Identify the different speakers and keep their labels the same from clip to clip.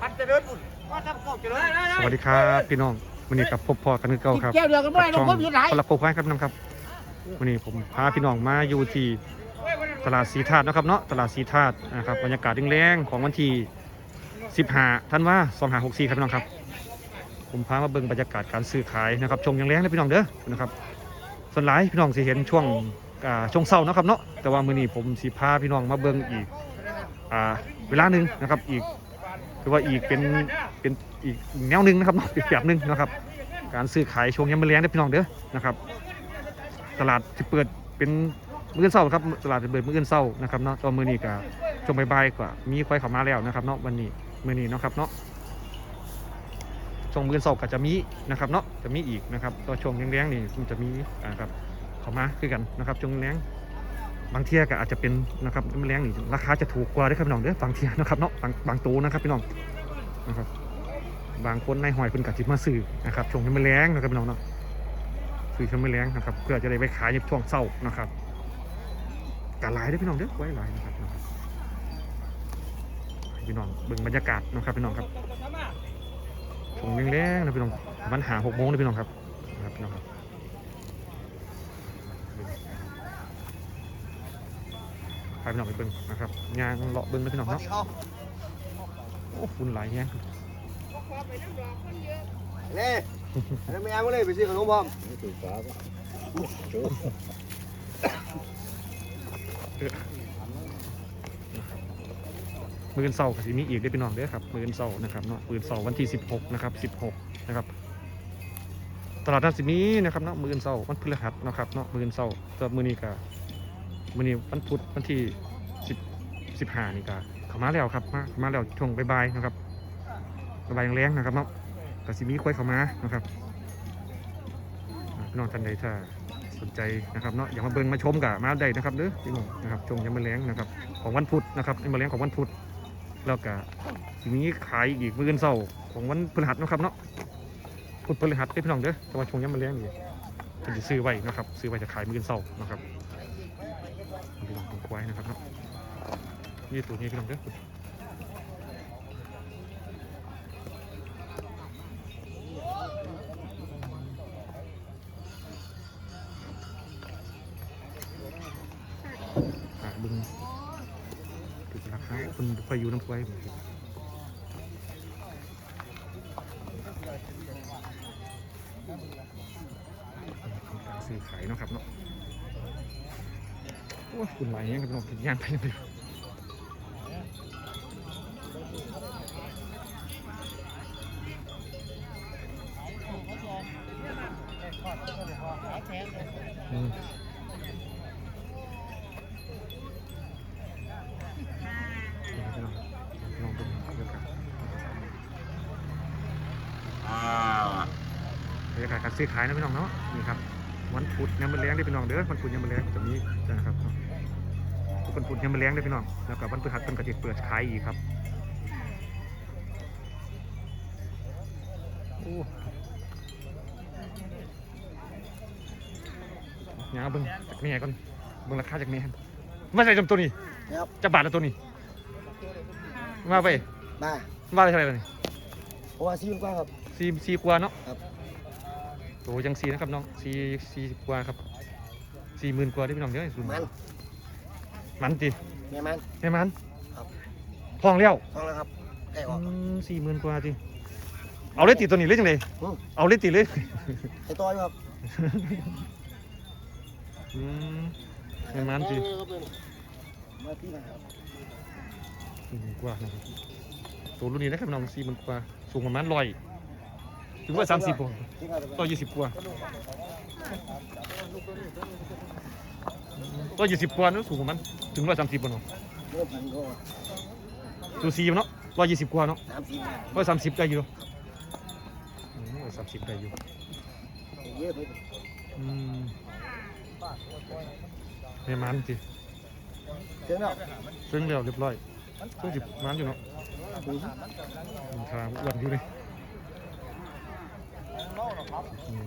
Speaker 1: พันเจริญบุญว่าทำเก่าเจริญ
Speaker 2: สวัสดีครับพี่น้องวันนี้กับพบพอกันคือเก่าครับ
Speaker 1: แก้วเดียวกันไม่ได้
Speaker 2: ช่อง
Speaker 1: เราคนอยู่ไหน
Speaker 2: คนละโปรไฟล์ครับพี่น้องครับวันนี้ผมพาพี่น้องมาอยู่ที่ตลาดสีธาตุนะครับเนาะตลาดสีธาตุนะครับบรรยากาศแรงๆของวันที่15ท่านว่า2564ครับพี่น้องครับ ผมพามาเบิ่งบรรยากาศการซื้อขายนะครับชมยังแรงนะพี่น้องเด้อนะครับส่วนหลายพี่น้องสิเห็นช่วงอ่าช่วงเช้านะครับเนาะแต่ว่ามื้อนี้ผมสิพาพี่น้องมาเบิ่งอีกอ่าเวลาหนึ่งนะครับอีกือว่าอีกเป็นเป็นอีกแนวหนึ่งนะครับเนาะอีกแบบหนึ่งนะครับ การซื้อขายช่วงยามมื้อแลงเด้พี่น้องเด้อนะครับ ตลาดที่เปิดเป็นมื้ออนเช้าครับตลาดจะเปิดมื้ออนเช้านะครับเนาะตอนมื้อนี้ก็ช่วงบ่ายๆก็มีควายเข้ามาแล้วนะครับเนาะวันนี้มื้อนี้เนาะครับเนาะช่วงมื้ออนเช้าก็จะมีนะครับเนาะจะมีอีกนะครับตัวช่วงแรงๆนี่มันจะมีอ่าครับเข้ามาคือกันนะครับช่วงแรง บางเที่ยก็อาจจะเป็นนะครับมื้อแรงนี่ราคาจะถูกกว่าเด้ครับพี่น้องเด้อบางเที่ยนะครับเนาะบางบางตัวนะครับพี่น้องนะครับบางคนในหอยเพิ่นก็สิมาซื้อนะครับช่วงนี้มันแรงนะครับพี่น้องเนาะซื้อช่วงมันแรงนะครับเพื่อจะได้ไปขายในช่วงเช้านะครับกะหลายเด้พี่น้องเด้อไว้หลายนะครับพี่น้องเบิ่งบรรยากาศนะครับพี่น้องครับช่วงแรงๆนะพี่น้องมันหาหกโมงนะพี่น้องครับนะครับพี่น้องครับ พาพี่น้องไปเบิ่งนะครับยางเลาะเบิ่งนะพี่น้องเนาะโอ้ฝุ่นหลายแฮง
Speaker 1: เล่แล้วไม่เอาเลยไปซื้อขนมพร้อม
Speaker 2: มือนเสาร์ก็สิมีอีกได้อพี่น้องเด้อครับมือนเสาร์นะครับเนาะมือนเสาร์วันที่ 16 นะครับ 16 นะครับ ตลาดนัดสิมีนะครับเนาะมือนเสาร์วันพฤหัสนะครับเนาะมือนเสาร์ตัวมือนี้ก็มื อนี้วันพุธวันที่10 15นี่ก็เข้ามาแล้วครับมาเข้ามาแล้วช่วงบ่ายๆนะครับบ่ายๆแรงๆนะครับเนาะก็สิมีค่อยเข้ามานะครับพี่น้องท่านใดถ้าสนใจนะครับเนาะอยากมาเบิ่งมาชมกับมาได้นะครับเด้อพี่น้องนะครับช่วงยามมื้อแรงนะครับของวันพุธนะครับยามมื้อแรงของวันพุธแล้วก็ทีนี้ขายอีกมื้ออนเสาร์ของวันพฤหัสนะครับเนาะพุธพฤหัสได้อพี่น้องเด้อแต่ว่าช่วงนี้มันแรงอยู่เพิ่นสิซื้อไว้นะครับซื้อไว้จะขายมื้ออนเสาร์นะครับ พี่น้องของควายนะครับเนาะนี่ตัวนี้พี่น้องเด้อบึงถึงราคาคนไปอยู่น้ำควายผม คุณไหลายแห้งครับพี่น้องย่างไปเลยอืมนี่ครับพี่น้องพี่น้องเป็นบรรยากาศบรรยากาศการซื้อขายนะพี่น้องเนาะนี่ครับวันพุธยามมื้อแรงได้อพี่น้องเด้อวันพุธยามมื้อแรงจะมีนะครับเนาะ ทุกวันพุธยามมื้อแรงได้อพี่น้อง แล้วก็วันพฤหัสเป็นกระจิเปิดขายอีกครับ โอ้ยางเอาเบิ่งจากแม่ก่อนเบิ่งราคาจากแม่ครับมาใส่จำตัวนี้
Speaker 1: ครับ
Speaker 2: จะบาทละตัวนี้ มาไป
Speaker 1: มา
Speaker 2: ว่าได้เท่าไหร่ตัวนี้
Speaker 1: เพราะว่าซีมกว่าครับ
Speaker 2: สี่สี่กว่าเนาะ
Speaker 1: ครับ
Speaker 2: โตยังสี่นะครับน้องสี่สี่สิบกว่าครับสี่หมื่นกว่าได้พี่น้องเด้อสูง
Speaker 1: มัน
Speaker 2: มันตี
Speaker 1: แม่มัน
Speaker 2: แม่มัน
Speaker 1: ครับ
Speaker 2: ทองเลี้ยว
Speaker 1: ท้องแล้วครับไก่ออก
Speaker 2: สี่หมื่นกว่าตีเอาเลยตีตัวนี้เลยจังเลย
Speaker 1: อืม
Speaker 2: เอาเลยตีเลย
Speaker 1: ไก่ตัวอยู่ครับ
Speaker 2: อืมแม่มันตี
Speaker 1: มาที่ไหนครับ
Speaker 2: สี่หมื่นกว่านะครับตัวรุ่นนี้นะครับน้องสี่หมื่นกว่าสูงประมาณร้อยถึงว่าสามสิบกว่า
Speaker 1: ที่ไหน
Speaker 2: ร้อยยี่สิบกว่า ร้อยยี่สิบกว่าเนอะสูงประมาณถึงร้อยสามสิบกว่าเนาะ
Speaker 1: เริ่มพันก็
Speaker 2: ดูซีเนาะร้อยยี่สิบกว่าเนาะ
Speaker 1: สามสี่
Speaker 2: ร้อยสามสิบได้อยู่ร้อยสามสิบได้อยู่
Speaker 1: เยอะไป
Speaker 2: อืมให้มันสิ
Speaker 1: เจ้าเนาะ
Speaker 2: เรื่องเรียวเรียบร้อยเรื่องสิบมันอยู่เนาะมันทางอ้วนอยู่เลยอืม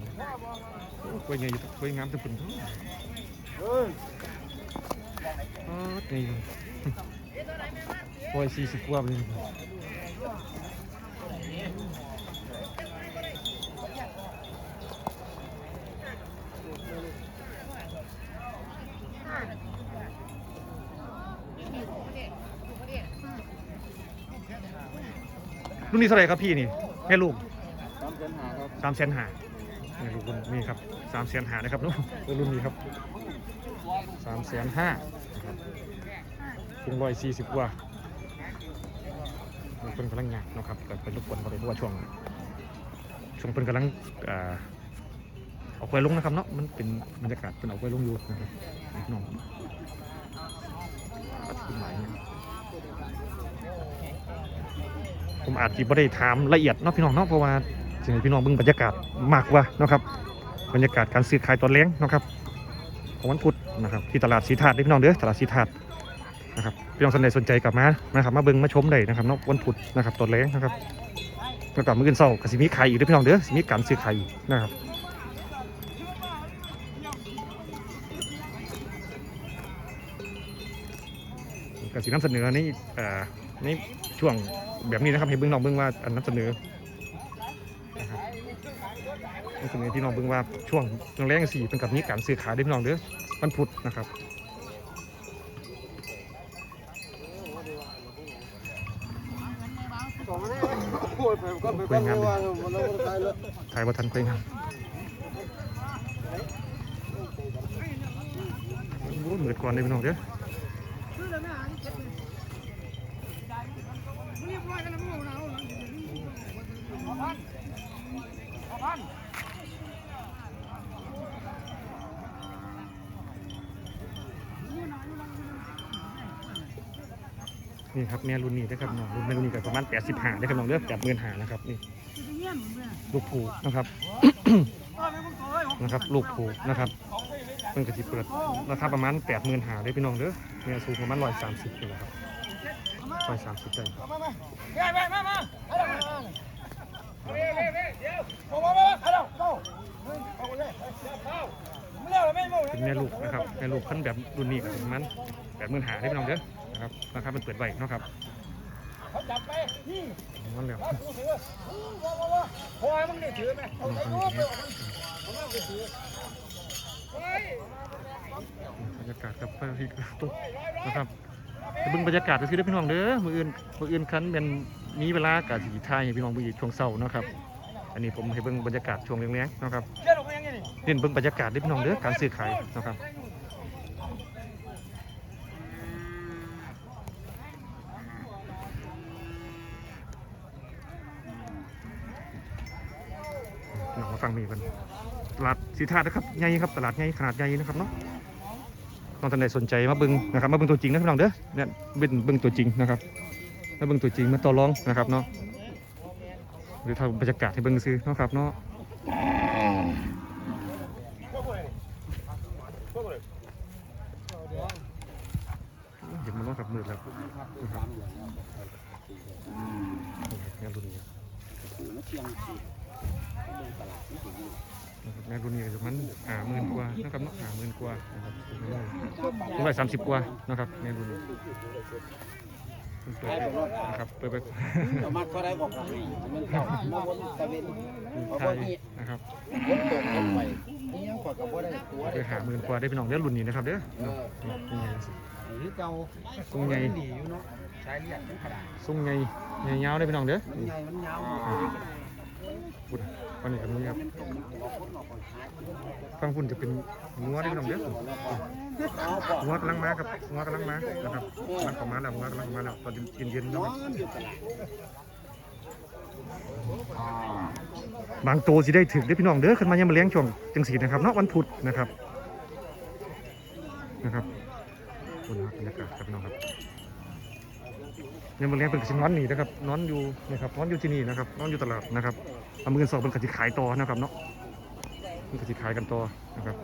Speaker 2: โอ้กล้วยใหญ่อยู่กล้วยงามทั้งปุ่น ทั้ง
Speaker 1: เฮ้ย
Speaker 2: อ๋อนี่กล้วยสี่สิบกว่าเลยรุ่นนี้เท่าไหร่ครับพี่นี่แม่ลูก
Speaker 1: สามแสนหาครับ
Speaker 2: สามแสนหานี่ลูกรุ่นนี่ครับสามแสนหานะครับรุ่นนี้ครับ สามแสนห้านะครับถึงร้อยสี่สิบกว่าเพิ่นกำลังงานนะครับก็เป็นรบกวนเขาเลยเพราะว่าช่วงช่วงเพิ่นกำลังเอาควายลงนะครับเนาะมันเป็นบรรยากาศเป็นเอาควายลงอยู่นะครับพี่น้องขึ้นหมายผมอาจจะไม่ได้ถามละเอียดเนาะพี่น้องเนาะเพราะว่าสิ่งที่พี่น้องเบิ่งบรรยากาศมากกว่าเนาะครับบรรยากาศการซื้อขายตอนเลี้ยงนาะครับ ของวันพุธนะครับที่ตลาดสีถาดพี่น้องเด้อตลาดสีถาดนะครับพี่น้องสนใจสนใจกลับมานะครับมาเบิ่งมาชมได้นะครับนาะวันพุธนะครับตอนเล้งนะครับแล้วกลับมาอื่นเศร้าก็สิมีไขายอีกด้อพี่น้องเด้อสิมีการซื้อขายอีกนะครับก็สินำเสนอในเอ่อในช่วงแบบนี้นะครับให้เบิ่งน้องเบิ่งว่าอันนำเสนอ นี่คือที่น้องเบิ่งว่าช่วงแรงสี่เป็นกับนี้การซื้อขายเด้พี่น้องเด้อวันพุธนะครับ
Speaker 1: สองนี่โอ้ยไปก็ไปก็ไม่ว่ามันเรายแล้ว
Speaker 2: ยว่าทันไปงานโอ้เหมือนก่อนเลยพี่น้องเด้อบ้าน นี่ครับแม่รุ่นนี้นะครับน้องรุ่นแม่รุ่นนี้ก็ประมาณ85ได้ครับน้องเด้อ85นะครับนี่ลูกผูนะครับ นะครับลูกผูนะครับมันก็สิเปิดราคาประมาณ8 0 0 0 0หาได้พี่น้องเด้อแม่สูงประมาณ130นี่แหละครับ130ได้เป็นแม่ลูกนะครับแม่ลูกขั้นแบบรุ่นนี้ก็ประมาณแปดหมื่นหาได้พี่น้องเด้อ นะครับราคาเป็นเปิดไว้เนาะครับมันแล้ว
Speaker 1: พอยมึงนี่ถือไหม
Speaker 2: น้องคนนี้บรรยากาศกับพระอาทิตย์ตกนะครับเบิ่งบรรยากาศก็คือได้พี่น้องเด้อมืออื่นมืออื่นคันเป็นมีเวลากะสีทายพี่น้องเบิ่งอีกช่วงเช้านะครับ อันนี้ผมให้เบิ่งบรรยากาศช่วงเลี้ยงๆนะครับ
Speaker 1: เจ้าหนุ่มยังไงนี่
Speaker 2: เบิ่งบรรยากาศได้พี่น้องเด้อการซื้อขายนะครับ หนังมาฟังมีกันตลาดสีธาตุนะครับใหญ่ครับตลาดใหญ่ขนาดใหญ่นะครับเนาะต้องท่านใดสนใจมาเบิ้งนะครับมาเบิ้งตัวจริงนะพี่น้องเด้อเนี่ยเบิ้งเบิ้งตัวจริงนะครับมาเบิ้งตัวจริงมาต่อรองนะครับเนาะหรือทำบรรยากาศให้เบิ้งซื้อเนาะครับเนาะเดี๋ยวมันต้องกับมือแล้วนะครับงานรุ่นนี้ นะครับแม่รุ่นนี้ประมาณหาหมื่นกว่านะครับเนาะหาหมื่นกว่านะครับร้อยสามสิบกว่านะครับแม่รุ่นนี้เปิดนะครับเปิดไป
Speaker 1: สามารถเขาได้บอกว่ามันเข้ามาวนตะเวน
Speaker 2: ไทยนะครับ
Speaker 1: วนตกลงไปนี่ยังกว่ากับว่าได้ตัว
Speaker 2: ไปหาหมื่นกว่าได้เป็นน้องเด้อรุ่นนี้นะครับเด้อ
Speaker 1: เออ
Speaker 2: ทรงใหญ่สิ
Speaker 1: หรือเก่า
Speaker 2: ทรงใหญ่
Speaker 1: ดีอยู่เนาะใช้เลียดเป็นขนาด
Speaker 2: ทรงใหญ่ใหญ่ยาวได้เป็นน้องเด้อ
Speaker 1: มันใหญ่มันยาว
Speaker 2: พูดวันนี้กับนี้ครับฟังพุ่นจะเป็นงัวได้เป็นน้องเด้อ
Speaker 1: เอาปอ
Speaker 2: งัวกำลังมาครับงัวกำลังมานะครับกำลังเข้ามาแล้วงัวกำลังเข้ามาแล้วตอนเย็นๆ
Speaker 1: น
Speaker 2: นะ
Speaker 1: อ
Speaker 2: ครับ
Speaker 1: นอยู่ตลาด
Speaker 2: บางตัวสิได้ถึงได้อพี่น้องเด้อขึ้นมายังมาเลี้ยงช่วงจังสีนะครับเนาะวันพุธนะครับนะครับคุณครับบรรยากาศครับพี่น้องครับ ยังมาเลี้ยงเป็นกระชินนอนนี่นะครับนอนอยู่นะครับนอนอยู่ที่นี่นะครับนอนอยู่ตลาดนะครับเอามือสองเป็นกระชิขายต่อนะครับเนาะเป็นกระชิขายกันต่อนะครับ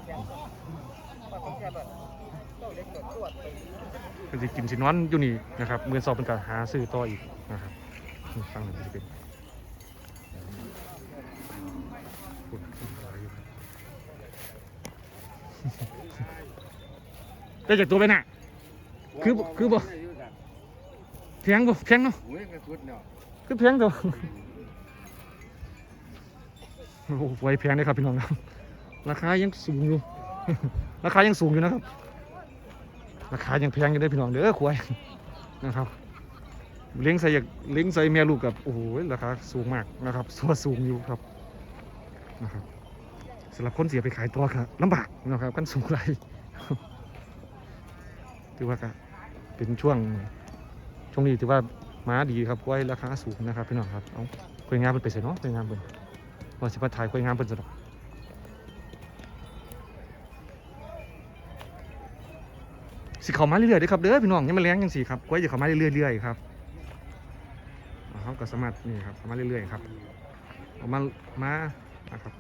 Speaker 2: ก็จะกินสินอนอยู่นี่นะครับเมือสองเป็นการหาซื้อต่ออีกนะครับฟังหน่อยจะเป็นได้จากตัวไปน่ะคือคือบ่ เพียงบ่เพียงเนาะ
Speaker 1: โอ้ยกระสุดเนาะ
Speaker 2: คือเพียงตัวโอ้โหไว้แพงเลยครับพี่น้องครับราคายังสูงอยู่ ราคายังสูงอยู่นะครับ ราคายังแพงอยู่เด้อพี่น้องเด้อควายนะครับ เลี้ยงใส่อยากเลี้ยงใส่แม่ลูกกับโอ้โหราคาสูงมากนะครับสัวสูงอยู่ครับนะครับสำหรับคนเสียไปขายตัวครับลำบากนะครับกันสูงไรถือว่าก็เป็นช่วง ช่วงนี้ถือว่าม้าดีครับควายราคาสูงนะครับพี่น้องครับเอาคุยงานเป็นไปเสร็จเนาะคุยงานเป็นว่าสิมาถ่ายคุยงานเป็นสดอกสิเขามาเรื่อยๆด้อครับเด้อพี่น้องยังมาเลี้ยงยังสิครับควายจะเขามาเรื่อยๆครับเอาเขาก็สามารถนี่ครับเขามาเรื่อยๆครับเอามามานะครับ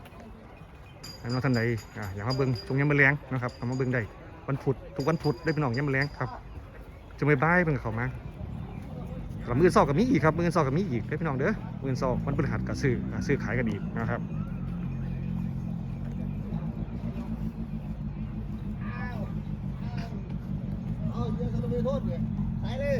Speaker 2: ให้น้องท่านใดอ่าอยากมาเบิ่งตรงนี้มาเลี้ยงนะครับมาเบิ่งได้วันพุธทุกวันพุธได้พี่น้องย่ำมอแรงครับจะไม่บ้ายเป็นกับเขามา แล้วมืออนซอกกับมีอีกครับมืออนซอกกับมีอีกได้พี่น้องเด้อมืออนซอกวันพฤหัสกับซื้อซื้อขายกันอีกนะครับ
Speaker 1: เอาเยอะก็ไม่โทษเนี่ยขายเลย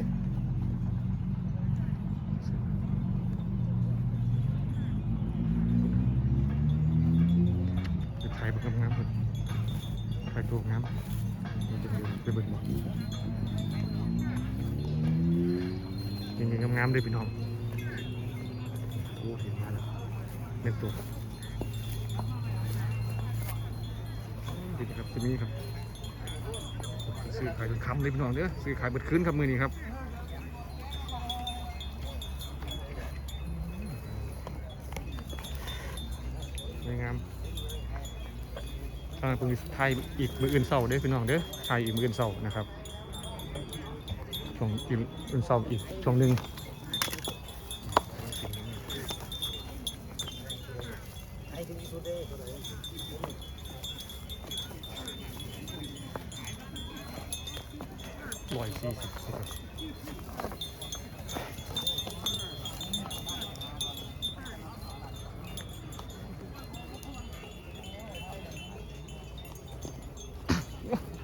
Speaker 2: ไปขายเป็นงามๆเพิ่นขายตัวงามมันจะไปเบิ่งบ่ยั งามเลยพี่น้องโอ้เห็นมาแล้วเล่นตัวครับดีครับที่นี่ครับซื้อขายจนคำเลยพี่น้องเด้อซื้อขายเบิดคืนครับมือนี้ครับสวยงามทางกรุงไทยอีกมืออื่นเสาเด้อพี่น้องเด้อไทยอีกมืออื่นเสานะครับช่วงอีกอื่นเสาอีกช่วงหนึ่ง
Speaker 1: ขายถึงที่สุดเลยเท่าไหร่
Speaker 2: ร้อยสี่สิบครับ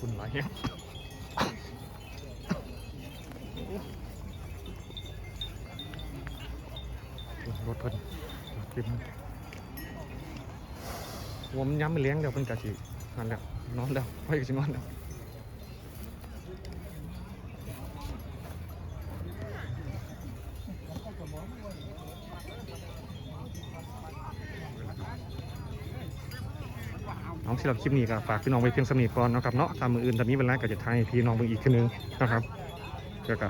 Speaker 2: คุณหลครับรถเพิ่นรถเต็มผมย้ำไปเลี้ยงเดี๋ยวเพิ่นกะสินั่นแหละนอนแล้วไปกะสินอนแล้ว สำหรับคลิปนี้ก็ฝากพี่น้องไว้เพียงสำนีก่อนนะครับเนาะตามมืออื่นตามนี้เวลาก็จะทายพี่น้องเบิ่งอีกทีนึงนะครับแล้วก็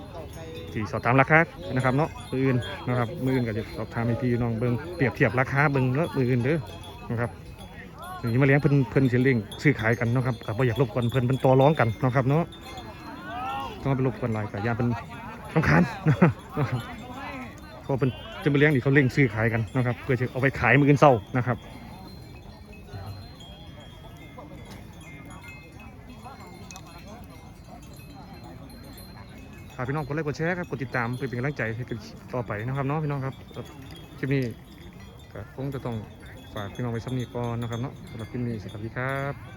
Speaker 2: ที่สอบถามราคานะครับเนาะมืออื่นนะครับมืออื่นก็จะสอบถามให้พี่น้องเบิ่งเปรียบเทียบราคาเบิ่งแล้วมืออื่นเด้อนะครับอย่างนี้มาเลี้ยงเพิ่นเพิ่นสิเลี้ยงซื้อขายกันนะครับก็บ่อยากรบกวนเพิ่นเพิ่นต่อร้องกันนะครับเนาะต้องไปรบกวนหลายก็อย่าเป็นรำคาญนะครับเพราะเพิ่นจะมาเลี้ยงนี่เขาเลี้ยงซื้อขายกันนะครับเพื่อจะเอาไปขายมืออื่นเศร้านะครับากพี่น้องกดไลค์กดแชร์ครับกดติดตามเพื่อเป็นกำลังใจให้กันต่อไปนะครับเนาะพี่น้องครับคลิปนี้ก็คงจะต้องฝากพี่น้องไว้ำนีก่อนนะครับเนาะสำหรับคลิปนี้สวัสดีครับ